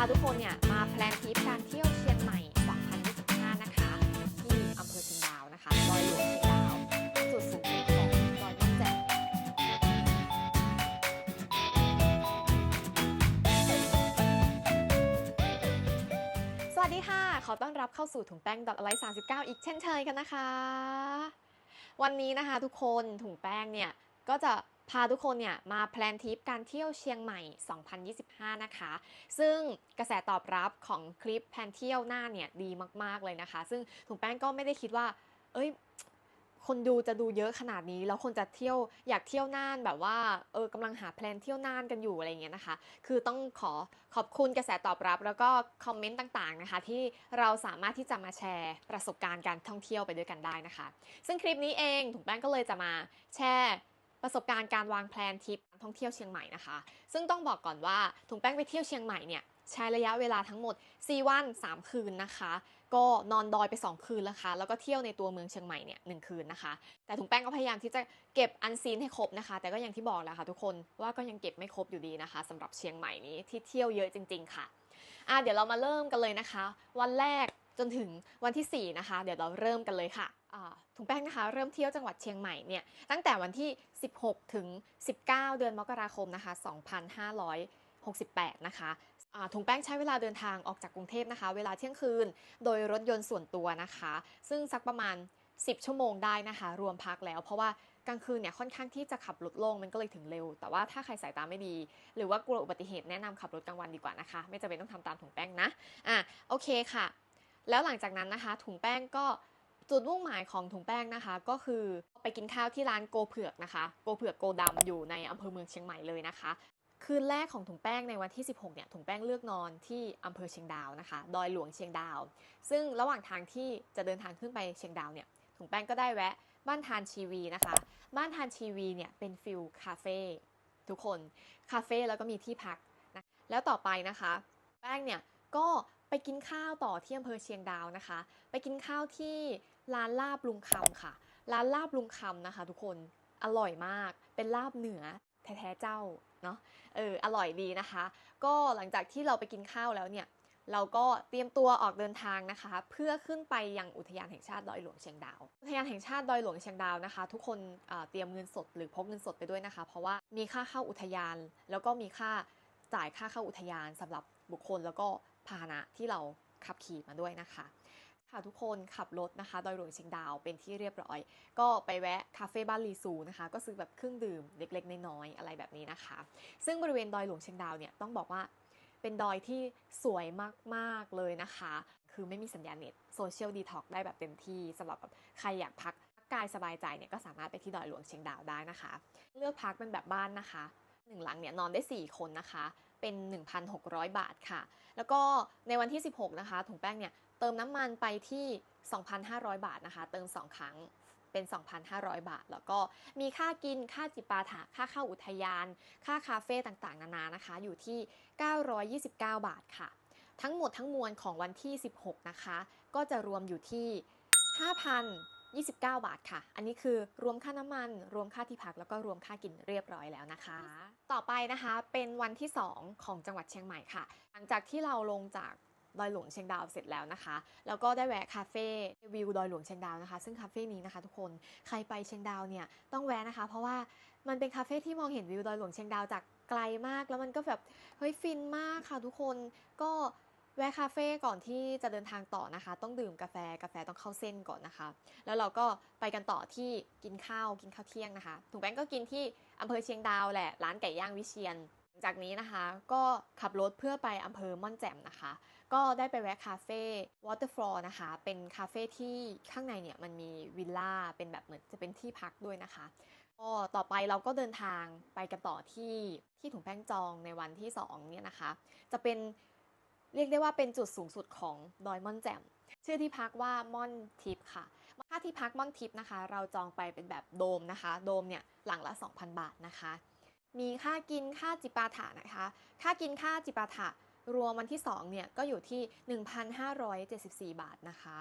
าทุกคนเนี่ยมาแพลนทริปการเที่ยวเชียงใหม่ 2025 นะคะ ที่อำเภอเชียงดาวนะคะดอยหลวงเชียงดาว จุดสูงสุดของดอยม่อนแจ่มสวัสดีค่ะ ขอต้อนรับเข้าสู่ถุงแป้งดอทไลท์39 อีกเช่นเคยกันนะคะ วันนี้นะคะทุกคนถุงแป้งเนี่ยก็จะ พาทุกคนเนี่ยมาแพลนทริปการเที่ยวเชียงใหม่ 2025 นะคะ ซึ่งกระแสตอบรับของคลิปแพลนเที่ยวหน้าเนี่ยดีมากๆเลยนะคะ ซึ่งถุงแป้งก็ไม่ได้คิดว่า เอ้ยคนดูจะดูเยอะขนาดนี้แล้วคนจะเที่ยวอยากเที่ยวน่านแบบว่าเออกำลังหาแพลนเที่ยวน่านกันอยู่อะไรเงี้ยนะคะ คือต้องขอขอบคุณกระแสตอบรับ แล้วก็คอมเมนต์ต่างๆนะคะ ที่เราสามารถที่จะมาแชร์ประสบการณ์การท่องเที่ยวไปด้วยกันได้นะคะ ซึ่งคลิปนี้เองถุงแป้งก็เลยจะมาแชร์ ประสบการณ์การวางแพลนทริปท่องเที่ยวเชียงใหม่นะคะ ซึ่งต้องบอกก่อนว่าถุงแป้งไปเที่ยวเชียงใหม่เนี่ยใช้ระยะเวลาทั้งหมด 4 วัน 3 คืนนะคะ ก็นอนดอยไป 2 คืนแล้วค่ะแล้วก็เที่ยวในตัวเมืองเชียงใหม่เนี่ยหคืนนะคะ แต่ถุงแป้งก็พยายามที่จะเก็บอันซีนให้ครบนะคะ แต่ก็อย่างที่บอกแหละค่ะทุกคนว่าก็ยังเก็บไม่ครบอยู่ดีนะคะสำหรับเชียงใหม่นี้ที่เที่ยวเยอะจริง ๆ ค่ะอะเดี๋ยวเรามาเริ่มกันเลยนะคะ วันแรกจนถึงวันที่ 4 นะคะ เดี๋ยวเราเริ่มกันเลยค่ะ ถุงแป้งนะคะเริ่มเที่ยวจังหวัดเชียงใหม่เนี่ยตั้งแต่วันที่ 16 ถึง 19 เดือนมกราคมนะคะ 2568 นะคะอ่าถุงแป้งใช้เวลาเดินทางออกจากกรุงเทพนะคะ เวลาเที่ยงคืนโดยรถยนต์ส่วนตัวนะคะ ซึ่งสักประมาณ 10 ชั่วโมงได้นะคะ รวมพักแล้ว เพราะว่ากลางคืนเนี่ยค่อนข้างที่จะขับรถโล่งมันก็เลยถึงเร็ว แต่ว่าถ้าใครสายตาไม่ดี หรือว่ากลัวอุบัติเหตุแนะนำขับรถกลางวันดีกว่านะคะ ไม่จำเป็นต้องทำตามถุงแป้งนะอะโอเคค่ะ แล้วหลังจากนั้นนะคะ ถุงแป้งก็ จุดมุ่งหมายของถุงแป้งนะคะ ก็คือไปกินข้าวที่ร้านโกเผือกนะคะ โกเผือกโกดำอยู่ในอำเภอเมืองเชียงใหม่เลยนะคะ คืนแรกของถุงแป้งในวันที่ 16 เนี่ยถุงแป้งเลือกนอนที่อำเภอเชียงดาวนะคะ ดอยหลวงเชียงดาว ซึ่งระหว่างทางที่จะเดินทางขึ้นไปเชียงดาวเนี่ยถุงแป้งก็ได้แวะบ้านทานชีวีนะคะ บ้านทานชีวีเนี่ยเป็นฟิลคาเฟ่ทุกคนคาเฟ่แล้วก็มีที่พักนะแล้วต่อไปนะคะ แป้งเนี่ยก็ไปกินข้าวต่อที่อำเภอเชียงดาวนะคะ ไปกินข้าวที่ ร้านลาบลุงคำค่ะ ร้านลาบลุงคำนะคะ ทุกคนอร่อยมาก เป็นลาบเหนือแท้ๆเจ้าเนาะเอออร่อยดีนะคะ ก็หลังจากที่เราไปกินข้าวแล้วเนี่ย เราก็เตรียมตัวออกเดินทางนะคะ เพื่อขึ้นไปยังอุทยานแห่งชาติดอยหลวงเชียงดาว อุทยานแห่งชาติดอยหลวงเชียงดาวนะคะ ทุกคนเเตรียมเงินสดหรือพกเงินสดไปด้วยนะคะ เพราะว่ามีค่าเข้าอุทยาน แล้วก็มีค่าจ่ายค่าเข้าอุทยานสำหรับบุคคลแล้วก็พาหนะที่เราขับขี่มาด้วยนะคะ ค่ะทุกคนขับรถนะคะ ดอยหลวงเชียงดาวเป็นที่เรียบร้อย ก็ไปแวะคาเฟ่บ้านลีซูนะคะ ก็ซื้อแบบเครื่องดื่มเล็กๆ น้อยๆอะไรแบบนี้นะคะ ซึ่งบริเวณดอยหลวงเชียงดาวเนี่ยต้องบอกว่าเป็นดอยที่สวยมากๆเลยนะคะ คือไม่มีสัญญาณเน็ตโซเชียลดีท็อกได้แบบเต็มที่สำหรับแบบใครอยากพักกายสบายใจเนี่ยก็สามารถไปที่ดอยหลวงเชียงดาวได้นะคะ เลือกพักเป็นแบบบ้านนะคะหนึ่งหลังเนี่ยนอนได้ 4 คนนะคะ เป็น 1,600 บาทค่ะ แล้วก็ในวันที่ 16 นะคะถุงแป้งเนี่ย เติมน้ำมันไปที่ 2,500 บาทนะคะ เติม 2 ครั้งเป็น 2,500 บาท แล้วก็มีค่ากิน ค่าจิปาถะ ค่าเข้าอุทยาน ค่าคาเฟ่ต่างๆ นานานะคะ อยู่ที่ 929 บาทค่ะ ทั้งหมดทั้งมวลของวันที่ 16 นะคะ ก็จะรวมอยู่ที่ 5,029 บาทค่ะ อันนี้คือรวมค่าน้ำมัน รวมค่าที่พัก แล้วก็รวมค่ากินเรียบร้อยแล้วนะคะ ต่อไปนะคะ เป็นวันที่ 2 ของจังหวัดเชียงใหม่ค่ะ หลังจากที่เราลงจาก ดอยหลวงเชียงดาวเสร็จแล้วนะคะ แล้วก็ได้แวะคาเฟ่วิวดอยหลวงเชียงดาวนะคะ ซึ่งคาเฟ่นี้นะคะ ทุกคนใครไปเชียงดาวเนี่ยต้องแวะนะคะ เพราะว่ามันเป็นคาเฟ่ที่มองเห็นวิวดอยหลวงเชียงดาวจากไกลมาก แล้วมันก็แบบเฮ้ยฟินมากค่ะทุกคนก็แวะคาเฟ่ก่อนที่จะเดินทางต่อนะคะ ต้องดื่มกาแฟกาแฟต้องเข้าเส้นก่อนนะคะ แล้วเราก็ไปกันต่อที่กินข้าวกินข้าวเที่ยงนะคะถุงแป้งก็กินที่อำเภอเชียงดาวแหละร้านไก่ย่างวิเชียน จากนี้นะคะก็ขับรถเพื่อไปอำเภอม่อนแจ่มนะคะ ก็ได้ไปแวะคาเฟ่ Waterfall นะคะ เป็นคาเฟ่ที่ข้างในเนี่ยมันมีวิลล่าเป็นแบบเหมือนจะเป็นที่พักด้วยนะคะก็ต่อไปเราก็เดินทางไปกันต่อที่ที่ถุงแป้งจองในวันที่2เนี่ยนะคะ จะเป็นเรียกได้ว่าเป็นจุดสูงสุดของดอยม่อนแจ่มชื่อที่พักว่าม่อนทิพย์ค่ะค่าที่พักม่อนทิพย์นะคะ เราจองไปเป็นแบบโดมนะคะ โดมเนี่ยหลังละ 2,000 บาทนะคะ มีค่ากินค่าจิปาถะนะคะ ค่ากินค่าจิปาถะ รวมวันที่ 2 เนี่ย ก็อยู่ที่ 1,574 บาทนะคะ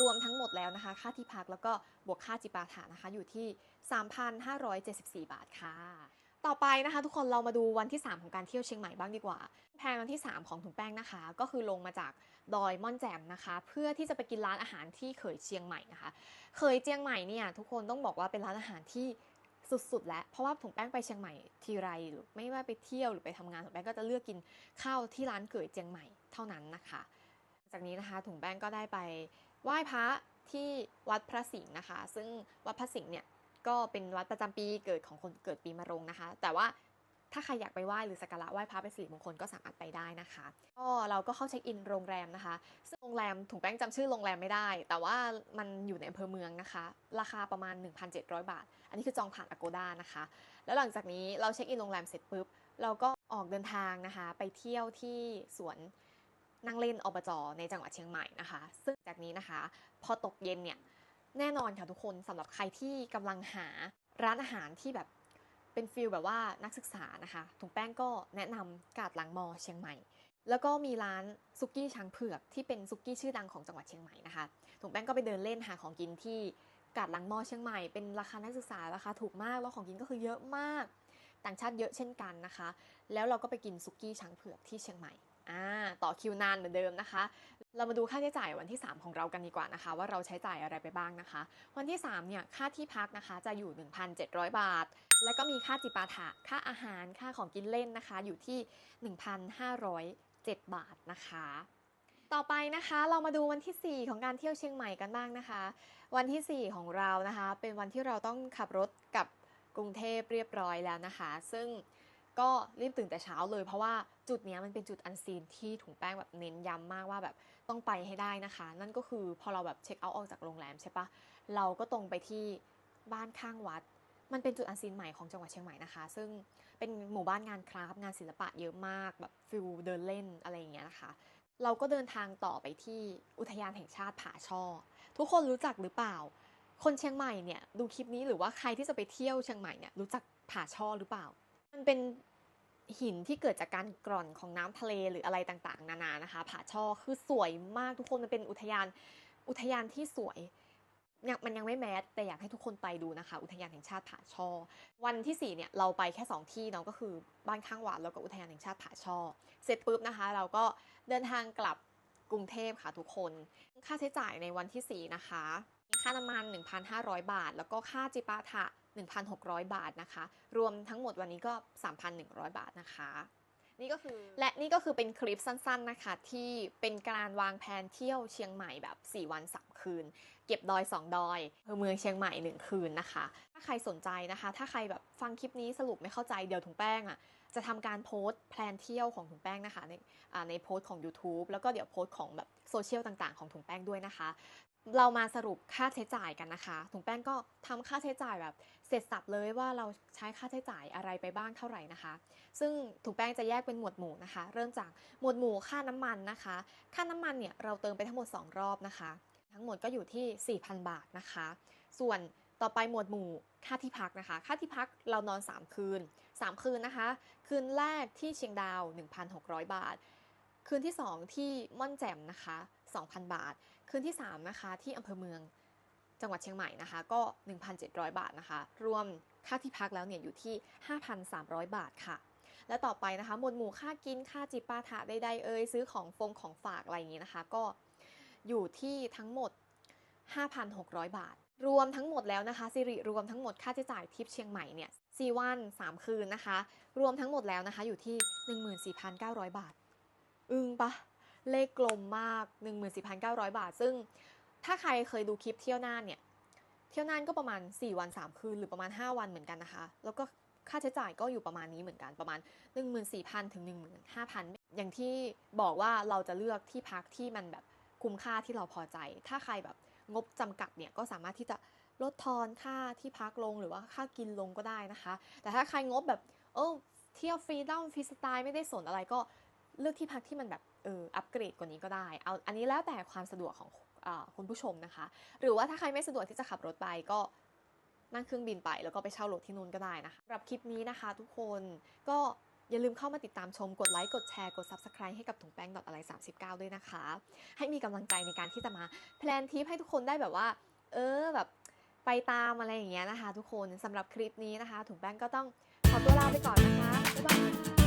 รวมทั้งหมดแล้วนะคะ ค่าที่พักแล้วก็บวกค่าจิปาถะนะคะ อยู่ที่ 3,574 บาทค่ะ ต่อไปนะคะ ทุกคนเรามาดูวันที่ 3 ของการเที่ยวเชียงใหม่บ้างดีกว่า แพนวันที่ 3 ของถุงแป้งนะคะ ก็คือลงมาจากดอยม่อนแจ่มนะคะ เพื่อที่จะไปกินร้านอาหารที่เขยเชียงใหม่นะคะเคยเจียงใหม่เนี่ยทุกคนต้องบอกว่าเป็นร้านอาหารที่ สุดๆแล้วเพราะว่าถุงแป้งไปเชียงใหม่ทีไรหรือไม่ว่าไปเที่ยวหรือไปทำงานถุงแป้งก็จะเลือกกินข้าวที่ร้านเกยเจียงใหม่เท่านั้นนะคะ จากนี้นะคะถุงแป้งก็ได้ไปไหว้พระที่วัดพระสิงห์นะคะ ซึ่งวัดพระสิงห์เนี่ยก็เป็นวัดประจำปีเกิดของคนเกิดปีมะโรงนะคะ แต่ว่า ถ้าใครอยากไปไหว้หรือสักการะไหว้พระเป็นสิริมงคลก็สามารถไปได้นะคะก็เราก็เข้าเช็คอินโรงแรมนะคะ ซึ่งโรงแรมถุงแป้งจำชื่อโรงแรมไม่ได้ แต่ว่ามันอยู่ในอำเภอเมืองนะคะ ราคาประมาณ 1,700 บาท อันนี้คือจองผ่าน Agoda นะคะ แล้วหลังจากนี้เราเช็คอินโรงแรมเสร็จปุ๊บเราก็ออกเดินทางนะคะ ไปเที่ยวที่สวนนั่งเล่นอบจในจังหวัดเชียงใหม่นะคะ ซึ่งจากนี้นะคะ พอตกเย็นเนี่ยแน่นอนค่ะทุกคนสำหรับใครที่กำลังหาร้านอาหารที่แบบ เป็นฟิลแบบว่านักศึกษานะคะถุงแป้งก็แนะนำกาดหลังมอเชียงใหม่ แล้วก็มีร้านซุกี้ช้างเผือกที่เป็นซุกี้ชื่อดังของจังหวัดเชียงใหม่นะคะถุงแป้งก็ไปเดินเล่นหาของกินที่กาดหลังมอเชียงใหม่เป็นราคานักศึกษาราคาถูกมากแล้วของกินก็คือเยอะมาก ต่างชาติเยอะเช่นกันนะคะ แล้วเราก็ไปกินซุกี้ช้างเผือกที่เชียงใหม่ ต่อคิวนานเหมือนเดิมนะคะ เรามาดูค่าใช้จ่ายวันที่ 3 ของเรากันดีกว่านะคะ ว่าเราใช้จ่ายอะไรไปบ้างนะคะ วันที่3เนี่ยค่าที่พักนะคะจะอยู่ 1,700 บาท แล้วก็มีค่าจิปาถะ ค่าอาหารค่าของกินเล่นนะคะ อยู่ที่ 1,507 บาทนะคะต่อไปนะคะเรามาดูวันที่ 4 ของการเที่ยวเชียงใหม่กันบ้างนะคะ วันที่ 4 ของเรานะคะ เป็นวันที่เราต้องขับรถกับกรุงเทพเรียบร้อยแล้วนะคะ ซึ่ง ก็รีบตื่นแต่เช้าเลย เพราะว่าจุดนี้มันเป็นจุดอันซีนที่ถุงแป้งแบบเน้นย้ำมากว่าแบบต้องไปให้ได้นะคะ นั่นก็คือพอเราแบบเช็คเอาท์ออกจากโรงแรมใช่ปะเราก็ตรงไปที่บ้านข้างวัด มันเป็นจุดอันซีนใหม่ของจังหวัดเชียงใหม่นะคะ ซึ่งเป็นหมู่บ้านงานคราฟต์งานศิลปะเยอะมากแบบฟิลเดินเล่นอะไรอย่างเงี้ยนะคะเราก็เดินทางต่อไปที่อุทยานแห่งชาติผาช่อ ทุกคนรู้จักหรือเปล่า คนเชียงใหม่เนี่ยดูคลิปนี้หรือว่าใครที่จะไปเที่ยวเชียงใหม่เนี่ยรู้จักผาช่อหรือเปล่า มันเป็นหินที่เกิดจากการกร่อนของน้ำทะเลหรืออะไรต่างๆ นานานะคะผาช่อคือสวยมากทุกคนมันเป็นอุทยานอุทยานที่สวยมันยังไม่แมสแต่อยากให้ทุกคนไปดูนะคะ อุทยานแห่งชาติผาช่อ วันที่4เนี่ยเราไปแค่ 2 ที่เนาะก็คือบ้านข้างหวัดแล้วก็อุทยานแห่งชาติผาช่อ เสร็จปุ๊บนะคะ เราก็เดินทางกลับกรุงเทพค่ะทุกคน ค่าใช้จ่ายในวันที่4นะคะ ค่าน้ำมัน 1,500 บาท แล้วก็ค่าจิปาถะ 1,600 บาทนะคะ รวมทั้งหมดวันนี้ก็ 3,100 บาทนะคะนี่ก็คือและนี่ก็คือเป็นคลิปสั้นๆนะคะ ที่เป็นการวางแผนเที่ยวเชียงใหม่แบบ 4 วัน 3 คืน เก็บดอย 2 ดอยอำเภอเมืองเชียงใหม่ 1 คืนนะคะ ถ้าใครสนใจนะคะ ถ้าใครแบบฟังคลิปนี้สรุปไม่เข้าใจเดี๋ยวถุงแป้งอะจะทำการโพสต์แพลนเที่ยวของถุงแป้งนะคะในอ่าในโพสต์ของ YouTube แล้วก็เดี๋ยวโพสต์ของแบบโซเชียลต่างๆของถุงแป้งด้วยนะคะ เรามาสรุปค่าใช้จ่ายกันนะคะถุงแป้งก็ทำค่าใช้จ่ายแบบเสร็จสับเลยว่าเราใช้ค่าใช้จ่ายอะไรไปบ้างเท่าไหร่นะคะ ซึ่งถุงแป้งจะแยกเป็นหมวดหมู่นะคะ เริ่มจากหมวดหมู่ค่าน้ำมันนะคะ ค่าน้ำมันเนี่ยเราเติมไปทั้งหมด 2 รอบนะคะ ทั้งหมดก็อยู่ที่ 4,000 บาทนะคะ ส่วนต่อไปหมวดหมู่ค่าที่พักนะคะ ค่าที่พักเรานอน 3 คืน 3 คืนนะคะ คืนแรกที่เชียงดาว 1,600 บาท คืนที่ 2 ที่ม่อนแจ่มนะคะ 2,000 บาท คืนที่ 3 นะคะที่อำเภอเมืองจังหวัดเชียงใหม่นะคะ ก็ 1,700 บาทนะคะ รวมค่าที่พักแล้วเนี่ยอยู่ที่ 5,300 บาทค่ะ และต่อไปนะคะหมวดหมู่ค่ากินค่าจิปาถะใดๆเอ่ยซื้อของฟงของฝากอะไรอย่างนี้นะคะ ก็อยู่ที่ทั้งหมด 5,600 บาท รวมทั้งหมดแล้วนะคะสิริรวมทั้งหมดค่าใช้จ่ายทิปเชียงใหม่เนี่ย4วัน 3 คืนนะคะ รวมทั้งหมดแล้วนะคะอยู่ที่ 14,900 บาท อึ้งปะ เลขกลมมาก 14,900 บาท ซึ่งถ้าใครเคยดูคลิปเที่ยวน่านเนี่ย เที่ยวน่านก็ประมาณ 4 วัน 3 คืน หรือประมาณ 5 วันเหมือนกันนะคะ แล้วก็ค่าใช้จ่ายก็อยู่ประมาณนี้เหมือนกันประมาณ 14,000 ถึง 15,000 อย่างที่บอกว่าเราจะเลือกที่พักที่มันแบบคุ้มค่าที่เราพอใจ ถ้าใครแบบงบจำกัดเนี่ยก็สามารถที่จะลดทอนค่าที่พักลงหรือว่าค่ากินลงก็ได้นะคะ แต่ถ้าใครงบแบบเออเที่ยวฟรีดอมฟรีสไตล์ไม่ได้สนอะไรก็ เลือกที่พักที่มันแบบเอออัปเกรดกว่านี้ก็ได้ เอาอันนี้แล้วแต่ความสะดวกของอคุณผู้ชมนะคะ หรือว่าถ้าใครไม่สะดวกที่จะขับรถไปก็นั่งเครื่องบินไปแล้วก็ไปเช่ารถที่นู่นก็ได้นะคะสำหรับคลิปนี้นะคะ ทุกคนก็อย่าลืมเข้ามาติดตามชมกดไลค์ กดแชร์ กด Subscribe ให้กับถุงแป้งดอทอะไร 39 ด้วยนะคะ ให้มีกำลังใจในการที่จะมาแพลนทิปให้ทุกคนได้แบบว่า เออแบบไปตามอะไรอย่างเงี้ยนะคะ ทุกคนสำหรับคลิปนี้นะคะถุงแป้งก็ต้องขอตัวลาไปก่อนนะคะบ๊ายบาย